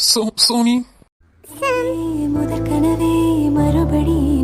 So Sony? முதற் கனவே மறுபடியும்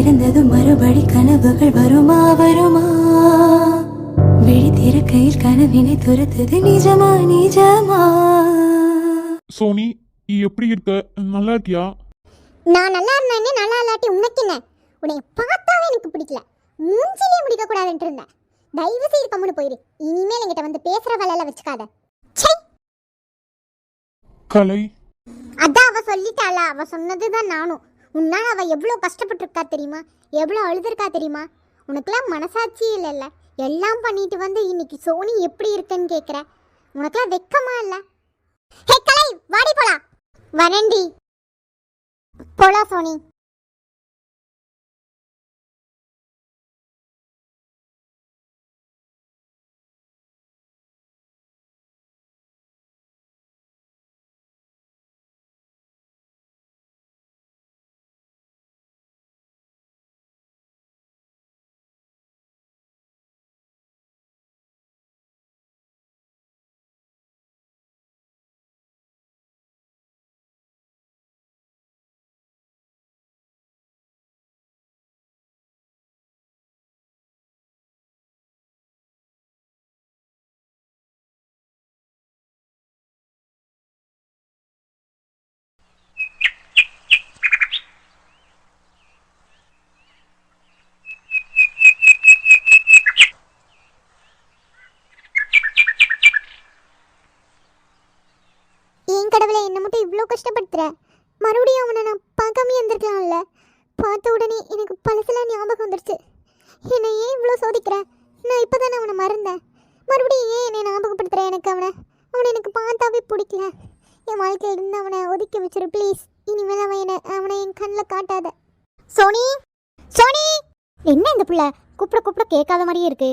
திறந்ததும் மறுபடி கனவுகள் வருமா வருமா? விழி திறக்கையில் கனவினை துரத்துது நிஜமா நிஜமா? சோனி நீ எப்படி இருக்க? நல்லா இருக்கியா? நான் நல்லா இருந்தேனே நல்லா இல்லாட்டி உனக்கு என்ன? உன்னை பார்த்தாவே எனக்கு பிடிக்கல. மூஞ்சிலே முடிக்க கூடாதுன்ட்டு இருந்தேன். தயவு செய்து கம்முன்னு போயிரு. இனிமேல் என்கிட்ட வந்து பேசுற வேலையில வச்சுக்காத. ச்சை! கலை. அதான் அவ சொல்லிட்டாள. அவ சொன்னதுதான் நானும். உன்னால் அவள் எவ்வளோ கஷ்டப்பட்டுருக்கா தெரியுமா? எவ்வளோ அழுதுருக்கா தெரியுமா? உனக்கெல்லாம் மனசாட்சி இல்லைல்ல. எல்லாம் பண்ணிட்டு வந்து இன்னைக்கு சோனி எப்படி இருக்குன்னு கேட்குற உனக்கெல்லாம் வெக்கமா இல்லை? ஹே கலை வாடி போலாம். வரண்டி போலாம் சோனி. ஏன் கடவுளை என்னை மட்டும் இவ்வளோ கஷ்டப்படுத்துற? மறுபடியும் அவனை நான் பார்க்காம இருந்திருக்கலாம்ல? பார்த்த உடனே எனக்கு பழசெல்லாம் ஞாபகம் வந்துருச்சு. என்னை ஏன் இவ்வளோ சோதிக்கிற? நான் இப்போ தானே அவனை மறந்தேன். மறுபடியும் ஏன் என்னை ஞாபகப்படுத்துகிற எனக்கு அவனை? அவனை எனக்கு பார்த்தாவே பிடிக்கல. என் வாழ்க்கையில் இருந்து அவனை ஒதுக்கி வச்சிரு ப்ளீஸ் இனிமேல் அவன் என்னை அவனை என் கண்ணில் காட்டாத. சோனி! சோனி! என்ன இந்த பிள்ளை? கூப்பிட கூப்பிட கேட்காத மாதிரியே இருக்கு.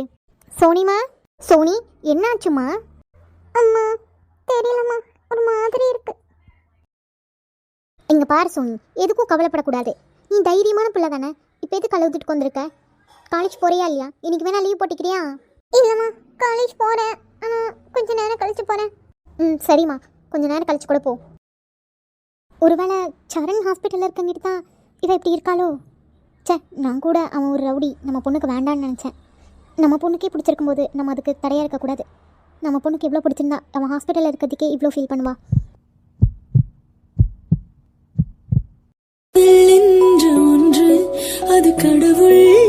சோனிமா? சோனி என்னாச்சுமா அம்மா தெரியலம்மா. ஒரு மாதிரி இருக்கு. இங்க பாரு சோனி எதுக்கும் கவலைப்படக்கூடாது. நீ தைரியமான பிள்ளை தானே? இப்போ எது கழுவிட்டு வந்திருக்க? காலேஜ் போறியா இல்லையா? இன்னைக்கு வேணா லீவ் போட்டுக்கிறியா? இல்லைம்மா காலேஜ் போகிறேன் ஆனால் கொஞ்ச நேரம் கழிச்சு போகிறேன் ம் சரிம்மா. கொஞ்ச நேரம் கழிச்சு கூட போ. ஒருவேளை சரண் ஹாஸ்பிட்டலில் இருக்கங்கிட்டு தான் இவ இப்படி இருக்காளோ? ச்சே நான் கூட அவன் ஒரு ரவுடி. நம்ம பொண்ணுக்கு வேண்டான்னு நினச்சேன். நம்ம பொண்ணுக்கே பிடிச்சிருக்கும் போது நம்ம அதுக்கு தடையாக இருக்கக்கூடாது. நம்ம பொண்ணுக்கு எவ்வளோ பிடிச்சிருந்தா அவன் ஹாஸ்பிட்டலில் இருக்கிறதுக்கே இவ்வளோ ஃபீல் பண்ணுவா. ஒன்று அது கடவுள்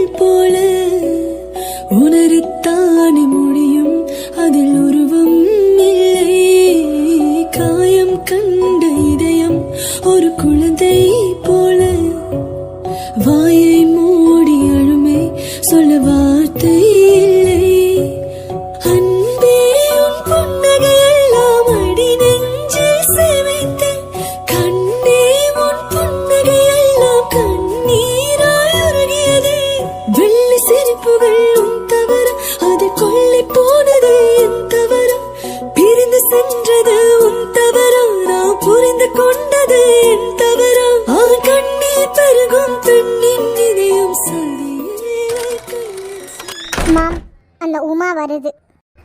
மாம் அந்த உமா வருது.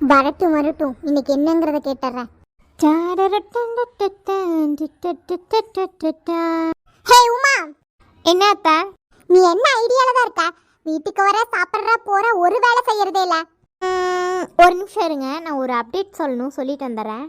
வரட்டும் வரட்டும். இன்னைக்கு என்னங்கிறத கேட்டுறேன் ஹே உமா. என்ன அத்தா நீ என்ன ஐடியால தான் இருக்க? வீட்டுக்கு வர சாப்பிட்ற போற ஒரு வேலை செய்யறதே இல்ல. ஒரு நிமிஷம் இருங்க. நான் ஒரு அப்டேட் சொல்லணும் சொல்லிட்டு வந்துடுறேன்.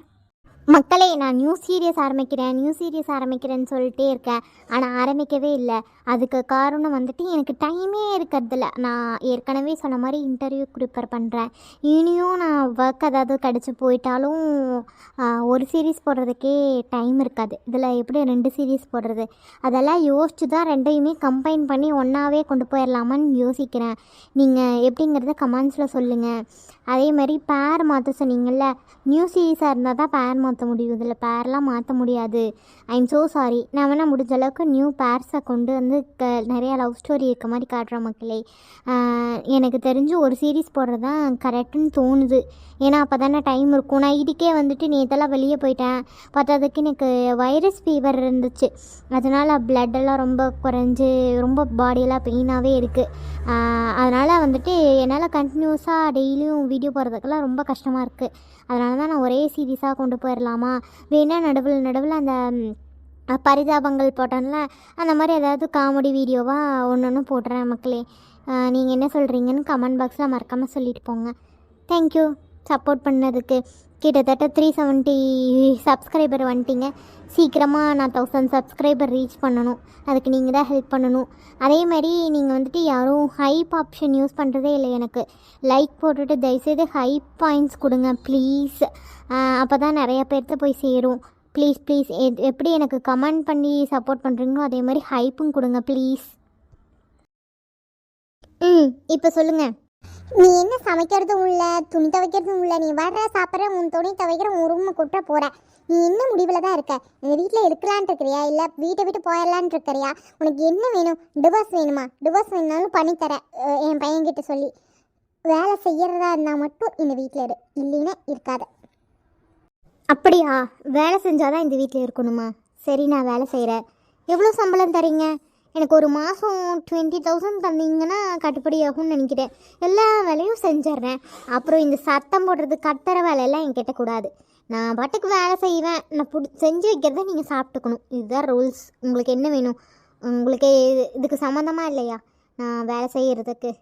மக்களே நான் நியூ சீரியஸ் ஆரம்பிக்கிறேன் நியூ சீரியஸ் ஆரம்பிக்கிறேன்னு சொல்லிட்டே இருக்கேன். ஆனால் ஆரம்பிக்கவே இல்லை. அதுக்கு காரணம் வந்துட்டு எனக்கு டைமே இருக்கிறதில்ல. நான் ஏற்கனவே சொன்ன மாதிரி இன்டர்வியூ ப்ரிப்பேர் பண்ணுறேன் இனியும் நான் ஒர்க் ஏதாவது கிடச்சி போயிட்டாலும் ஒரு சீரீஸ் போடுறதுக்கே டைம் இருக்காது. இதில் எப்படி ரெண்டு சீரீஸ் போடுறது? அதெல்லாம் யோசிச்சு தான் ரெண்டையுமே கம்பைன் பண்ணி ஒன்றாவே கொண்டு போயிடலாமான்னு யோசிக்கிறேன். நீங்கள் எப்படிங்கிறத கமெண்ட்ஸில் சொல்லுங்கள் அதே மாதிரி பேர் மாற்ற சொன்னீங்கல்ல நியூ சீரீஸாக இருந்தால் தான் பேர் மாற்ற முடியும். இதில் பேர்லாம் மாற்ற முடியாது. ஐ எம் ஸோ சாரி நான் வேணால் முடிஞ்ச அளவுக்கு நியூ பேர்ஸை கொண்டு வந்து க நிறையா லவ் ஸ்டோரி இருக்க மாதிரி காட்டுற மக்களே. எனக்கு தெரிஞ்சு ஒரு சீரீஸ் போடுறது தான் கரெக்டுன்னு தோணுது. ஏன்னா அப்போ தானே டைம் இருக்கும். நான் இதுக்கே வந்துட்டு நேற்றெல்லாம் வெளியே போயிட்டேன். பார்த்ததுக்கு எனக்கு வைரஸ் ஃபீவர் இருந்துச்சு. அதனால் பிளட்டெல்லாம் எல்லாம் ரொம்ப குறைஞ்சி ரொம்ப பாடியெல்லாம் பெயினாகவே இருக்குது அதனால் வந்துட்டு என்னால் கண்டினியூஸாக டெய்லியும் வீடியோ போடுறதுக்கெல்லாம் ரொம்ப கஷ்டமாக இருக்குது அதனால தான் நான் ஒரே சீரீஸாக கொண்டு போயிடலாமா வேணால் நடுவில் நடுவில் அந்த பரிதாபங்கள் போட்டோம்ல அந்த மாதிரி ஏதாவது காமெடி வீடியோவாக ஒன்று ஒன்று போடுறேன் மக்களே. நீங்கள் என்ன சொல்கிறீங்கன்னு கமெண்ட் பாக்ஸில் மறக்காமல் சொல்லிட்டு போங்க. தேங்க்யூ சப்போர்ட் பண்ணதுக்கு. கிட்டத்தட்ட த்ரீ செவன்ட்டி சப்ஸ்கிரைபர் வந்துட்டீங்க. சீக்கிரமாக நான் தௌசண்ட் சப்ஸ்கிரைபர் ரீச் பண்ணணும். அதுக்கு நீங்கள் தான் ஹெல்ப் பண்ணணும். அதே மாதிரி நீங்கள் வந்துட்டு யாரும் ஹைப் ஆப்ஷன் யூஸ் பண்ணுறதே இல்லை எனக்கு. லைக் போட்டுட்டு தயவுசெய்து ஹைப் பாயிண்ட்ஸ் கொடுங்க ப்ளீஸ் அப்போ தான் நிறைய பேர்த்த போய் சேரும். ப்ளீஸ் ப்ளீஸ் எப்படி எனக்கு கமெண்ட் பண்ணி சப்போர்ட் பண்ணுறீங்களோ அதே மாதிரி ஹைப்பும் கொடுங்க ப்ளீஸ் ம் இப்போ சொல்லுங்கள் நீ என்ன சமைக்கிறதும் இல்லை துணி துவைக்கிறதும் இல்லை நீ வர்ற சாப்பிட்ற உன் துணி துவைக்கிற உன் ரூமை கொட்ட போற. நீ என்ன முடிவில் தான் இருக்க? எங்கள் வீட்டில் இருக்கலான் இருக்கிறியா? இல்லை வீட்டை விட்டு போயிடலான்ட்டு இருக்கிறியா? உனக்கு என்ன வேணும்? டிவோர்ஸ் வேணுமா? டிவோர்ஸ் வேணுனாலும் பண்ணித்தரேன் என் பையன்கிட்ட சொல்லி. வேலை செய்யறதா இருந்தால் மட்டும் இந்த வீட்டில் இரு. இல்லைன்னா இருக்காத. அப்படியா? வேலை செஞ்சால் தான் இந்த வீட்டில் இருக்கணுமா? சரி நான் வேலை செய்கிறேன் எவ்வளோ சம்பளம் தரீங்க? எனக்கு ஒரு மாதம் டுவெண்ட்டி தௌசண்ட் தந்தீங்கன்னா கட்டுப்படி ஆகும்னு நினைக்கிறேன். எல்லா வேலையும் செஞ்சிட்றேன். அப்புறம் இந்த சத்தம் போடுறது கட்டுற வேலையெல்லாம் என்கிட்ட கூடாது. நான் பாட்டுக்கு வேலை செய்வேன். நான் புடி செஞ்சு வைக்கிறத நீங்கள் சாப்பிட்டுக்கணும். இதுதான் ரூல்ஸ் உங்களுக்கு என்ன வேணும்? உங்களுக்கு இதுக்கு சம்மந்தமாக இல்லையா? நான் வேலை செய்கிறதுக்கு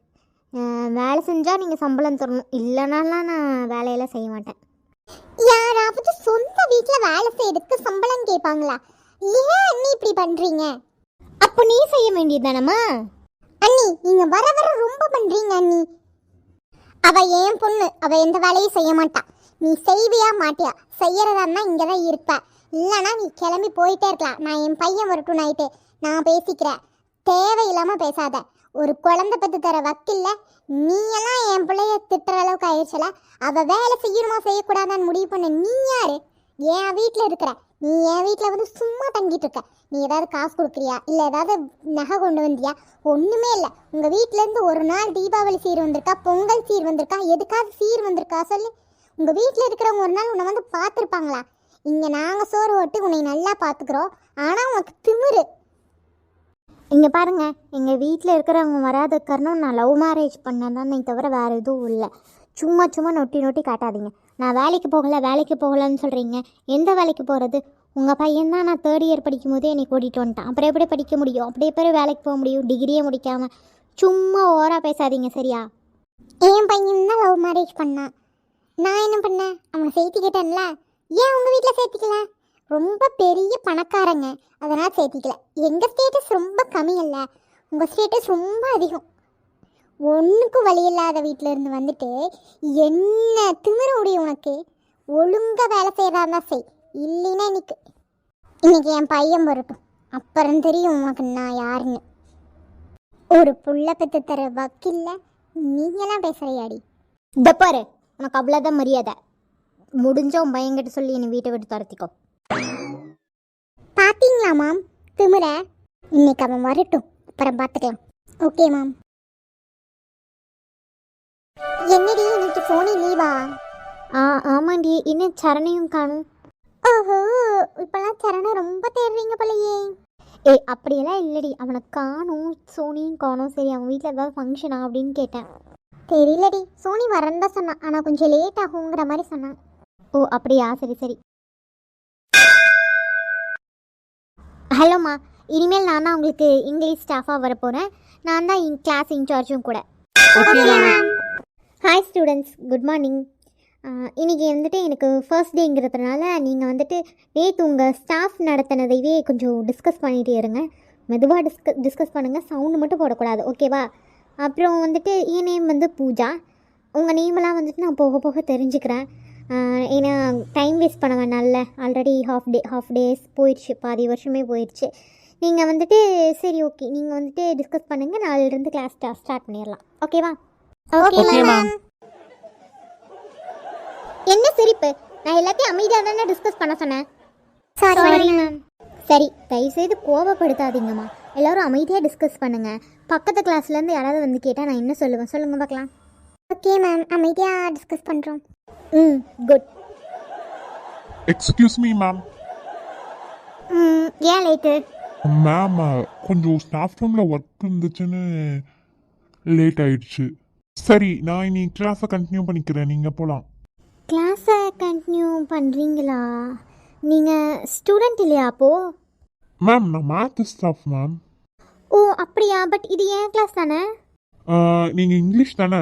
வேலை செஞ்சால் நீங்கள் சம்பளம் தரணும். இல்லைனாலாம் நான் வேலையெல்லாம் செய்ய மாட்டேன். யாராவது சொந்த வீட்டில் வேலை செய்யறதுக்கு சம்பளம் கேட்பாங்களா? ஏன் இப்படி பண்ணுறீங்க அப்போ நீ செய்ய வேண்டியதானம்மா அண்ணி நீங்க வர வர ரொம்ப பண்றீங்க அண்ணி. அவ ஏன் பொண்ணு அவ எந்த வேலையும் செய்ய மாட்டா. நீ செய்வியா மாட்டியா? செய்யறதா இருந்தா இங்க தான் இருப்ப. இல்லைன்னா நீ கிளம்பி போயிட்டே இருக்கலாம். நான் என் பையன் வரட்டும் நைட்டு. நான் பேசிக்கிறேன். தேவையில்லாம பேசாத. ஒரு குழந்தை பத்து தர வக்கில்ல நீ எல்லாம் என் பிள்ளைய திட்டுற அளவுக்கு ஆயிடுச்சுல அவ வேலை செய்யணுமா செய்யக்கூடாதான்னு முடிவு பண்ண நீ யாரு? என் வீட்டில் இருக்கிற நீ என் வீட்டில் வந்து சும்மா தங்கிட்டு இருக்க. நீ ஏதாவது காசு கொடுக்குறியா? இல்லை ஏதாவது நகை கொண்டு வந்தியா? ஒன்றுமே இல்லை. உங்கள் வீட்டிலேருந்து ஒரு நாள் தீபாவளி சீர் வந்திருக்கா? பொங்கல் சீர் வந்திருக்கா? எதுக்காவது சீர் வந்திருக்கா? சொல்லி. உங்கள் வீட்டில் இருக்கிறவங்க ஒரு நாள் உன்னை வந்து பார்த்துருப்பாங்களா? இங்கே நாங்கள் சோறு ஓட்டி உன்னை நல்லா பார்த்துக்குறோம். ஆனால் உனக்கு திமிரு. இங்கே பாருங்கள் எங்கள் வீட்டில் இருக்கிறவங்க வராத காரணம் நான் லவ் மேரேஜ் பண்ணதானே தவிர வேறு எதுவும் இல்லை. சும்மா சும்மா நொட்டி நொட்டி காட்டாதீங்க. நான் வேலைக்கு போகலை வேலைக்கு போகலன்னு சொல்கிறீங்க எந்த வேலைக்கு போகிறது உங்கள் பையன் தான் நான் தேர்ட் இயர் படிக்கும் போதே என்னை கூட்டிகிட்டு வந்துட்டான். அப்புறம் எப்படி படிக்க முடியும்? அப்படி எப்படி வேலைக்கு போக முடியும் டிகிரியே முடிக்காமல் சும்மா ஓராக பேசாதீங்க சரியா? என் பையன் தான் லவ் மேரேஜ் பண்ணான். நான் என்ன பண்ணேன்? அவனை சேர்த்திக்கிட்டேன்ல. ஏன் உங்கள் வீட்டில் சேர்த்திக்கல? ரொம்ப பெரிய பணக்காரங்க. அதனால் சேர்த்திக்கல. எங்கள் ஸ்டேட்டஸ் ரொம்ப கம்மி இல்லை உங்கள் ஸ்டேட்டஸ் ரொம்ப அதிகம். ஒன்றுக்கும் வழி இல்லாத வீட்டில் இருந்து வந்துட்டு என்ன திமிர முடியும் உனக்கு? ஒழுங்காக வேலை செய்கிறதா இருந்தால் செய். இல்லைன்னா இன்னைக்கு. இன்னைக்கு என் பையன் வரட்டும். அப்புறம் தெரியும் உனக்கு நான் யாருன்னு. ஒரு புள்ள பெற்று தர வக்கில்ல நீங்களாம் பேசுறியாடி? இந்த பாரு உனக்கு அவ்வளோதான் மரியாதை. முடிஞ்சோம் பயங்கிட்ட சொல்லி என்னை வீட்டை விட்டு துரத்திக்கோ. பார்த்தீங்களா மாம்? திமிர? இன்னைக்கு அவன் வரட்டும். அப்புறம் பார்த்துக்கலாம் ஓகே மேம். என்னடி இன்னைக்கு சோனி லீவா ஆ? ஆமாண்டி. இன்னும் சரணையும் காணும். ஓஹோ இப்பெல்லாம் சரணம் ரொம்ப தேடுறீங்க போலயே. ஏய் அப்படியெல்லாம் இல்லடி. அவனை காணும் சோனியும் காணும். சரி அவன் வீட்டில் ஏதாவது ஃபங்க்ஷனா அப்படின்னு கேட்டேன். தெரியலடி. சோனி வரேன்னு தான் சொன்னான். ஆனால் கொஞ்சம் லேட் ஆகுங்கிற மாதிரி சொன்னான். ஓ அப்படியா? சரி சரி. ஹலோம்மா இனிமேல் நான் தான் உங்களுக்கு இங்கிலீஷ் ஸ்டாஃபாக வர போகிறேன் நான் தான் கிளாஸ் இன்சார்ஜும் கூட. ஹாய் ஸ்டூடெண்ட்ஸ் குட் மார்னிங் இன்றைக்கி வந்துட்டு எனக்கு ஃபர்ஸ்ட் டேங்கிறதுனால நீங்கள் வந்துட்டு நேற்று உங்கள் ஸ்டாஃப் நடத்தினதையே கொஞ்சம் டிஸ்கஸ் பண்ணிகிட்டே இருங்க. மெதுவாக டிஸ்க டிஸ்கஸ் பண்ணுங்கள் சவுண்டு மட்டும் போடக்கூடாது. ஓகேவா அப்புறம் வந்துட்டு என் நேம் வந்து பூஜா. உங்கள் நேமெல்லாம் வந்துட்டு நான் போக போக தெரிஞ்சுக்கிறேன். ஏன்னா டைம் வேஸ்ட் பண்ண வேணாம்ல. Already half day half days போயிடுச்சு. பாதி வருஷமே போயிடுச்சு. நீங்கள் வந்துட்டு சரி ஓகே நீங்கள் வந்துட்டு டிஸ்கஸ் பண்ணுங்கள் நாளிலிருந்து கிளாஸ் ஸ்டார்ட் பண்ணிடலாம். ஓகேவா ஓகே மேம் என்ன சிரிப்பு? நான் எல்லாத்தையும் அமைதியாக தானே டிஸ்கஸ் பண்ண சொன்னேன். சாரி மேம் சரி தயவுசெய்து கோவப்படுத்தாதீங்கம்மா. எல்லாரும் அமைதியாக டிஸ்கஸ் பண்ணுங்க. பக்கத்து கிளாஸ்லேருந்து யாராவது வந்து கேட்டால் நான் என்ன சொல்லுவேன்? சொல்லுங்க பார்க்கலாம். ஓகே மேம் அமைதியாக டிஸ்கஸ் பண்ணுறோம் ம் குட் எக்ஸ்கியூஸ் மீ மேம் ம் ஏன் லேட்டு மேம் கொஞ்சம் ஸ்டாஃப் ரூமில் ஒர்க் இருந்துச்சுன்னு லேட் ஆயிடுச்சு. சரி நான் இனி கிளாஸை கண்டினியூ பண்ணிக்கிறேன். நீங்கள் போகலாம் கிளாஸை கண்டினியூ பண்ணுறீங்களா நீங்கள் ஸ்டூடெண்ட் இல்லையா அப்போது மேம் நான் மேத் ஸ்டாஃப் மேம் ஓ அப்படியா? பட் இது ஏன் கிளாஸ் தானே? நீங்கள் இங்கிலீஷ் தானே?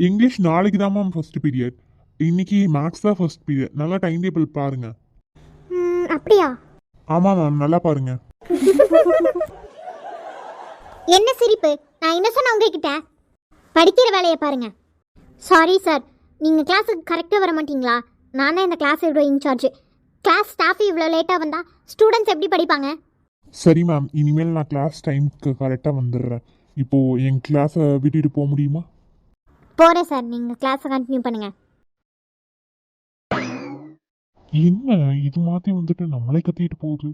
இங்கிலீஷ் நாளைக்கு தான் மேம் ஃபர்ஸ்ட் பீரியட் இன்னைக்கு மேக்ஸ் தான் ஃபர்ஸ்ட் பீரியட் நல்லா டைம் டேபிள் பாருங்க அப்படியா? ஆமாம் மேம் நல்லா பாருங்க. என்ன சிரிப்பு? நான் என்ன சொன்னேன் உங்ககிட்ட? படிக்கிற வேலையை பாருங்க. சாரி சார் நீங்கள் கிளாஸுக்கு கரெக்டாக வர மாட்டீங்களா? நான் தான் இந்த கிளாஸ் இவ்வளோ இன்சார்ஜ் கிளாஸ் ஸ்டாஃப் இவ்வளோ லேட்டாக வந்தால் ஸ்டூடெண்ட்ஸ் எப்படி படிப்பாங்க? சரி மேம் இனிமேல் நான் கிளாஸ் டைமுக்கு கரெக்டாக வந்துடுறேன். இப்போது என் கிளாஸை விட்டுட்டு போக முடியுமா? போகிறேன் சார் நீங்கள் கிளாஸை கண்டினியூ பண்ணுங்கள் என்ன? இது மாதிரி வந்துட்டு நம்மளே கத்திட்டு போகுது.